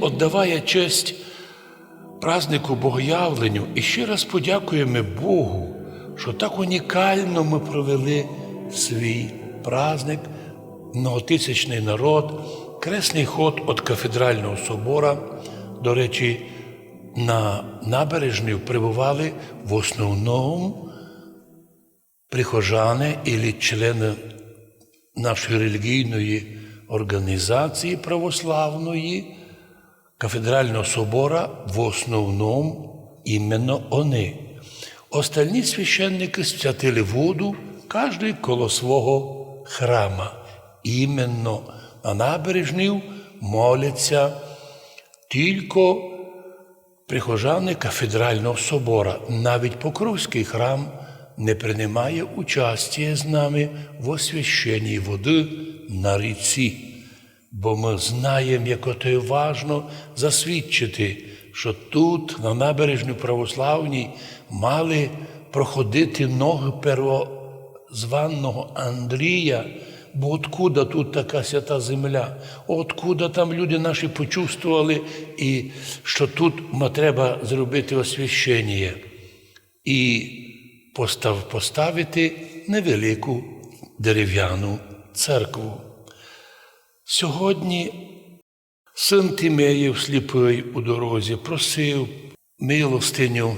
Отдаває честь празднику Богоявленню і ще раз подякуємо Богу, що так унікально ми провели свій праздник, многотисячний народ, кресний ход від кафедрального собора. До речі, на набережні прибували в основному прихожани і члени нашої релігійної організації православної, кафедрального собора в основному іменно вони. Остальні священники святили воду, кожен коло свого храма. Іменно на набережнів моляться тільки прихожани кафедрального собора. Навіть Покровський храм не приймає участі з нами в освященні води на ріці. Бо ми знаємо, як ото є важно засвідчити, що тут, на набережній православній, мали проходити ноги первозваного Андрія. Бо откуда тут така свята земля? Откуда там люди наші почувствували, і що тут треба зробити освящення і постав, поставити невелику дерев'яну церкву. Сьогодні син Тимеєв сліпий у дорозі просив милостиню.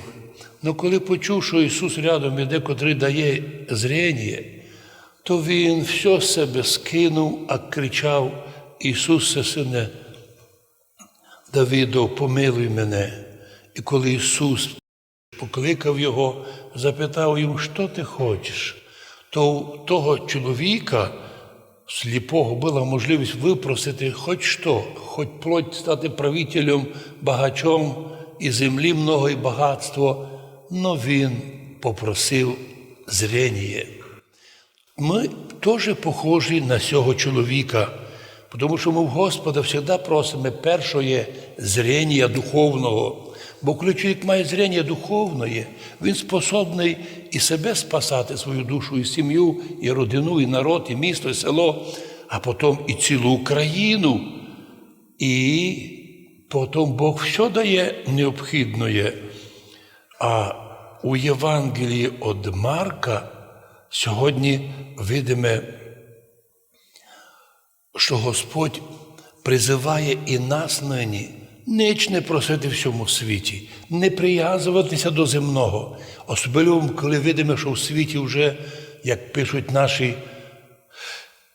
Ну коли почув, що Ісус рядом іде, котрий дає зрення, то він все себе скинув, а кричав: Ісусе, сине, Давидов, помилуй мене. І коли Ісус покликав його, запитав його, що ти хочеш, то того чоловіка сліпого була можливість випросити хоч що, хоч плоть стати правителем багачом і землі много і багатство, но він попросив зрення. Ми теж похожі на цього чоловіка, тому що ми в Господа завжди просимо першое зрення духовного. Бо коли чоловік має зрення духовне, він способний і себе спасати, свою душу, і сім'ю, і родину, і народ, і місто, і село, а потім і цілу Україну. І потім Бог все дає необхідне. А у Євангелії від Марка сьогодні видиме, що Господь призиває і нас нині ніч не просити в цьому світі, не прив'язуватися до земного. Особливо, коли видимо, що в світі вже, як пишуть наші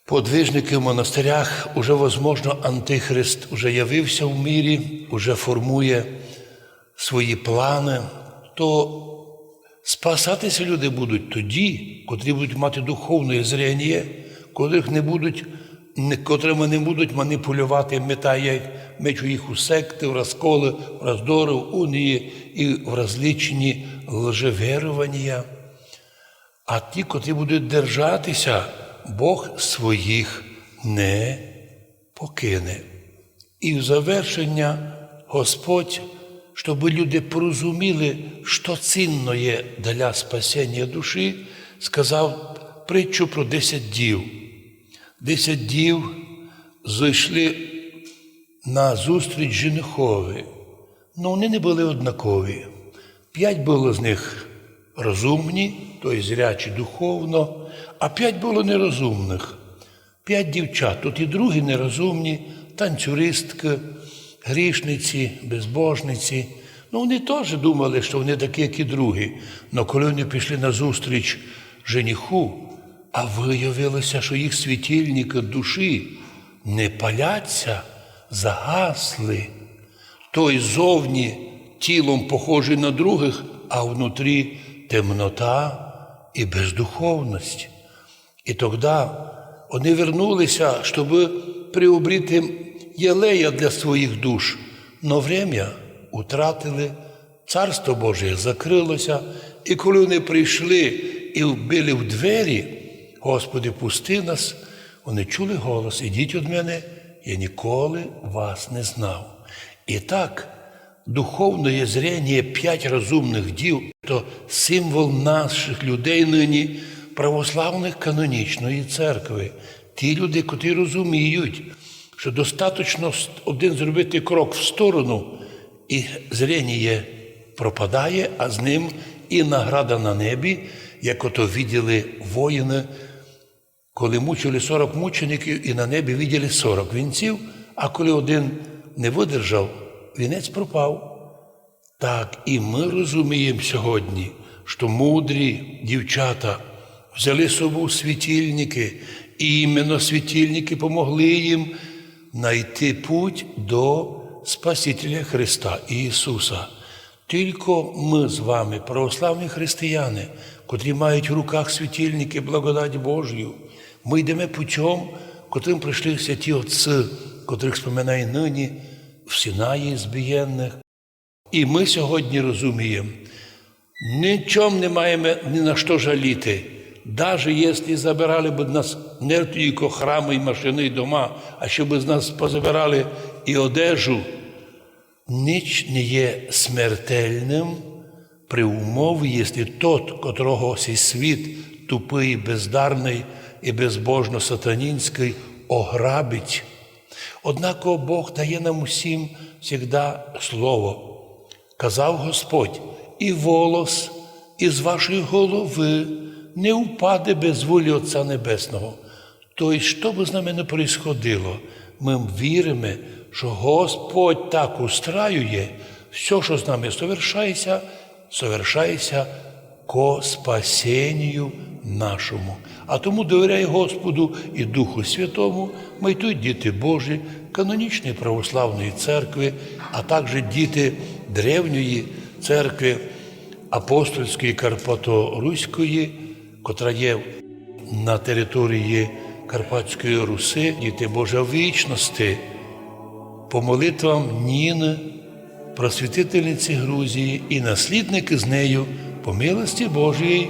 подвижники в монастирях, уже, возможно, Антихрист уже явився в мірі, уже формує свої плани, то спасатися люди будуть тоді, котрі будуть мати духовне зрення, котрих не будуть, котрими не будуть маніпулювати, метають мечу їх у секти, в розколи, в роздори, в унії і в розлічені лжевірування. А ті, котрі будуть держатися, Бог своїх не покине. І в завершення Господь, щоб люди порозуміли, що цінно є для спасення душі, сказав притчу про десять дів. Десять дів зайшли на зустріч женихові. Ну, вони не були однакові. П'ять було з них розумні, тобто зрячі духовно, а п'ять було нерозумних. П'ять дівчат, тут і другі нерозумні, танцюристки, грішниці, безбожниці. Ну, вони теж думали, що вони такі, як і другі. Але коли вони пішли на зустріч жениху, а виявилося, що їх світильники душі не паляться, загасли. Той зовні тілом похожий на других, а внутрі темнота і бездуховність. І тоді вони вернулися, щоб приобріти єлея для своїх душ. Но время утратили, Царство Боже закрилося, і коли вони прийшли і вбили в двері, Господи, пусти нас, вони чули голос, ідіть від мене, я ніколи вас не знав. І так, духовне зрення п'ять розумних дів, то символ наших людей нині православних канонічної церкви. Ті люди, котрі розуміють, що достатньо один зробити крок в сторону, і зріння пропадає, а з ним і награда на небі, як ото виділи воїни, коли мучили 40 мучеників, і на небі виділи 40 вінців, а коли один не видержав, вінець пропав. Так, і ми розуміємо сьогодні, що мудрі дівчата взяли з собою світильники, і іменно світильники помогли їм знайти путь до Спасителя Христа Ісуса. Тільки ми з вами, православні християни, котрі мають в руках світильники, благодать Божою, ми йдемо путем, котрим прийшли святі Отці, котрих споминає нині в Синаї збієнних. І ми сьогодні розуміємо, нічим не маємо ні на що жаліти. Навіть якщо забирали б нас не тільки храми і машини і дома, а щоб з нас позабирали і одежу, ніч не є смертельним при умові, якщо тот, котрого цей світ тупий, бездарний і безбожно сатанінський, ограбить. Однако Бог дає нам усім завжди слово. Казав Господь, і волос із вашої голови не упаде без волі Отця Небесного. Тобто, що би з нами не происходило, ми віримо, що Господь так устраює, все, що з нами совершається, совершається ко спасенню нашому. А тому довіряй Господу і Духу Святому, ми й тут діти Божі, канонічної православної церкви, а також діти древньої церкви апостольської Карпато-Руської, котра є на території Карпатської Руси, діти Божа вічності, по молитвам Ніни, просвітительниці Грузії і наслідники з нею по милості Божої,